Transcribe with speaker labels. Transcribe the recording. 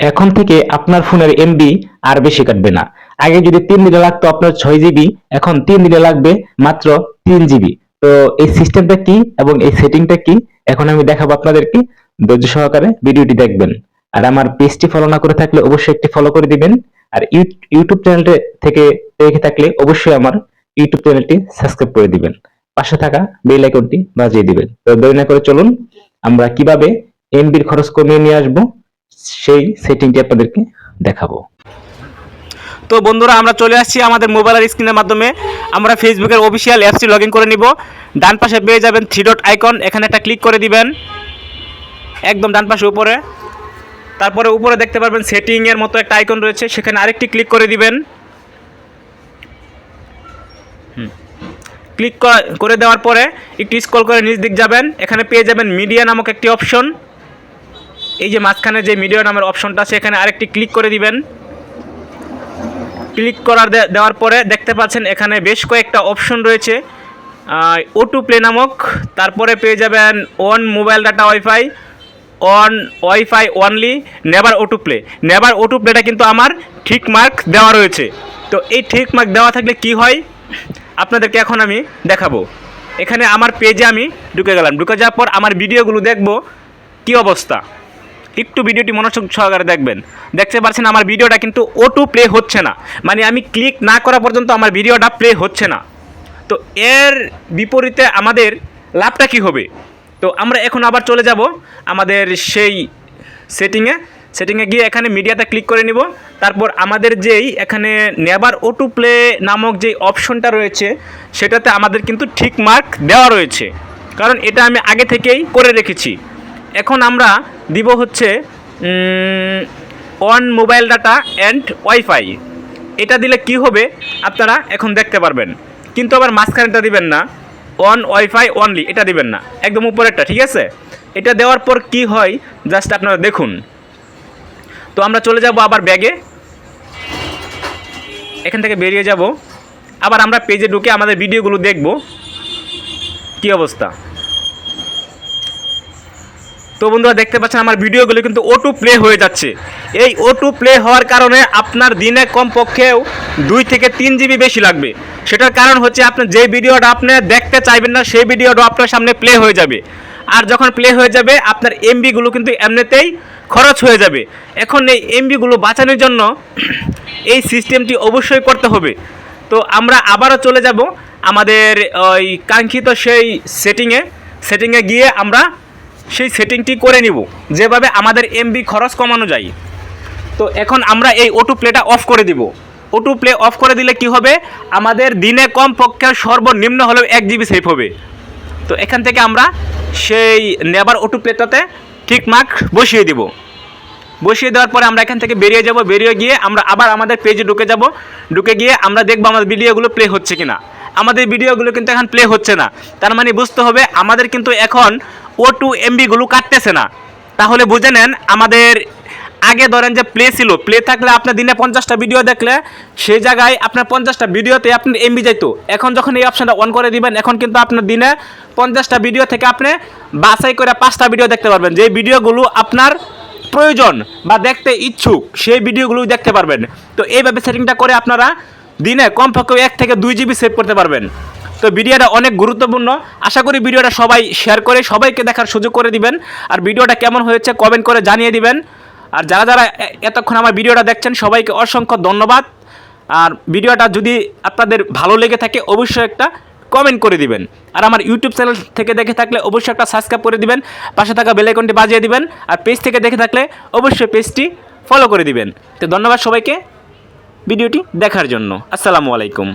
Speaker 1: এখন থেকে আপনার ফোনের এমবি আর বেশি কাটবে না। আগে যদি তিন দিনে লাগতো আপনার ছয় জিবি এখন তিন দিনে লাগবে মাত্র তিন জিবি তো এই সিস্টেমটা কি এবং এই সেটিংটা কি? এখন আমি দেখাবো আপনাদেরকে। ধৈর্য সহকারে ভিডিওটি দেখবেন। আর আমার পেজটি ফলো না করে থাকলে অবশ্যই একটি ফলো করে দিবেন। আর ইউ- ইউটিউব চ্যানেলটি থেকে দেখে থাকলে অবশ্যই আমার ইউটিউব চ্যানেলটি সাবস্ক্রাইব করে দিবেন। পাশে থাকা বেল আইকনটি বাজিয়ে দিবেন। তো দেরি না করে চলুন, আমরা কীভাবে এমবির খরচ কমিয়ে নিয়ে আসব? সেই সেটিংটি আপনাদেরকে দেখাবো।
Speaker 2: তো বন্ধুরা, আমরা চলে আসছি আমাদের মোবাইলের স্ক্রিনের মাধ্যমে। আমরা ফেসবুকের অফিসিয়াল অ্যাপসটি লগ করে নিব। ডান পাশে পেয়ে যাবেন থ্রি ডট আইকন এখানে একটা ক্লিক করে দিবেন। একদম ডান পাশে উপরে। তারপরে উপরে দেখতে পারবেন সেটিংয়ের মতো একটা আইকন রয়েছে, সেখানে আরেকটি ক্লিক করে দিবেন। ক্লিক করে দেওয়ার পরে একটু স্ক্রল করে নিচ দিক যাবেন। এখানে পেয়ে যাবেন মিডিয়া নামক একটি অপশন এই যে মাঝখানে যে মিডিয়া নামের অপশনটা এখানে আরেকটি ক্লিক করে দিবেন। ক্লিক করার দেওয়ার পরে দেখতে পাচ্ছেন এখানে বেশ কয়েকটা অপশন রয়েছে। ও টু প্লে নামক, তারপরে পেয়ে যাবেন on mobile data wifi on wifi only never auto play never auto প্লেটা কিন্তু আমার ঠিক মার্ক দেওয়া রয়েছে। তো এই ঠিক মার্ক দেওয়া থাকলে কি হয়? আপনাদেরকে এখন আমি দেখাবো। এখানে আমার পেজে আমি ঢুকে গেলাম। ঢুকে যাওয়ার পর আমার ভিডিওগুলো দেখব। কি অবস্থা? একটু ভিডিওটি মনোযোগ সহকারে দেখবেন। দেখতে পাচ্ছেন আমার ভিডিওটা কিন্তু ওটু প্লে হচ্ছে না। মানে আমি ক্লিক না করা পর্যন্ত আমার ভিডিওটা প্লে হচ্ছে না। তো এর বিপরীতে আমাদের লাভটা কি হবে? তো আমরা এখন আবার চলে যাব আমাদের সেই সেটিংয়ে সেটিংয়ে গিয়ে এখানে মিডিয়াতে ক্লিক করে নিব। তারপর আমাদের যেই এখানে নেবার ওটু প্লে নামক যেই অপশনটা রয়েছে, সেটাতে আমাদের কিন্তু ঠিক মার্ক দেওয়া রয়েছে। কারণ এটা আমি আগে থেকেই করে রেখেছি। এখন আমরা দিব হচ্ছে on mobile data and wifi এটা দিলে কি হবে? আপনারা এখন দেখতে পারবেন। কিন্তু আবার মাঝখানেটা দিবেন না। অন ওয়াইফাই অনলি এটা দিবেন না। একদম উপরেরটা, ঠিক আছে? এটা দেওয়ার পর কি হয়? জাস্ট আপনারা দেখুন। তো আমরা চলে যাব আবার ব্যাগে এখান থেকে বেরিয়ে যাব। আবার আমরা পেজে ঢুকে আমাদের ভিডিওগুলো দেখব। কি অবস্থা? তো বন্ধুরা দেখতে পাচ্ছেন আমার ভিডিওগুলো কিন্তু ও টু প্লে হয়ে যাচ্ছে। এই ও টু প্লে হওয়ার কারণে আপনার দিনে কমপক্ষেও দুই থেকে তিন জিবি বেশি লাগবে। সেটার কারণ হচ্ছে আপনি যে ভিডিওটা আপনি দেখতে চাইবেন না, সেই ভিডিওটা আপনার সামনে প্লে হয়ে যাবে। আর যখন প্লে হয়ে যাবে, আপনার এমবিগুলো কিন্তু এমনিতেই খরচ হয়ে যাবে। এখন এই এমবিগুলো বাঁচানোর জন্য এই সিস্টেমটি অবশ্যই করতে হবে। তো আমরা আবারও চলে যাব আমাদের ওই কাঙ্ক্ষিত সেই সেটিংয়ে সেটিংয়ে গিয়ে আমরা সেই সেটিংটি করে নিব, যেভাবে আমাদের এমবি খরচ কমানো যায়। তো এখন আমরা এই অটো প্লেটা অফ করে দিব। অটো প্লে অফ করে দিলে কি হবে? আমাদের দিনে কম পক্ষে সর্বনিম্ন হলেও এক জিবি সেভ হবে। তো এখান থেকে আমরা সেই নেবার অটো প্লেটাতে ঠিক মার্ক বসিয়ে দিব। বসিয়ে দেওয়ার পরে আমরা এখান থেকে বেরিয়ে যাব। বেরিয়ে গিয়ে আমরা আবার আমাদের পেজে ঢুকে যাব। ঢুকে গিয়ে আমরা দেখব আমাদের ভিডিওগুলো প্লে হচ্ছে কিনা। আমাদের ভিডিওগুলো কিন্তু এখন প্লে হচ্ছে না। তার মানে বুঝতে হবে, আমাদের কিন্তু এখন ও টু এমবিগুলো কাটতেছে না। তাহলে বুঝে নেন, আমাদের আগে ধরেন যে প্লে ছিল প্লে থাকলে আপনার দিনে পঞ্চাশটা ভিডিও দেখলে, সেই জায়গায় আপনার পঞ্চাশটা ভিডিওতে আপনার এমবি যাইতো। এখন যখন এই অপশানটা অন করে দিবেন, এখন কিন্তু আপনার দিনে পঞ্চাশটা ভিডিও থেকে আপনি বাছাই করে পাঁচটা ভিডিও দেখতে পারবেন। যে ভিডিওগুলো আপনার প্রয়োজন বা দেখতে ইচ্ছুক, সেই ভিডিওগুলো দেখতে পারবেন। তো এইভাবে সেটিংটা করে আপনারা দিনে কমপক্ষে এক থেকে দুই জিবি সেভ করতে পারবেন। তো ভিডিওটা অনেক গুরুত্বপূর্ণ। আশা করি ভিডিওটা সবাই শেয়ার করে, সবাইকে দেখার সুযোগ করে দিবেন। আর ভিডিওটা কেমন হয়েছে কমেন্ট করে জানিয়ে দিবেন। আর যারা যারা এতক্ষণ আমার ভিডিওটা দেখছেন, সবাইকে অসংখ্য ধন্যবাদ। আর ভিডিওটা যদি আপনাদের ভালো লেগে থাকে, অবশ্যই একটা কমেন্ট করে দিবেন। আর আমার ইউটিউব চ্যানেল থেকে দেখে থাকলে অবশ্যই একটা সাবস্ক্রাইব করে দিবেন। পাশে থাকা বেল আইকনটি বাজিয়ে দিবেন। আর পেজ থেকে দেখে থাকলে অবশ্যই পেজটি ফলো করে দিবেন। তো ধন্যবাদ সবাইকে ভিডিওটি দেখার জন্য। আসসালামু আলাইকুম।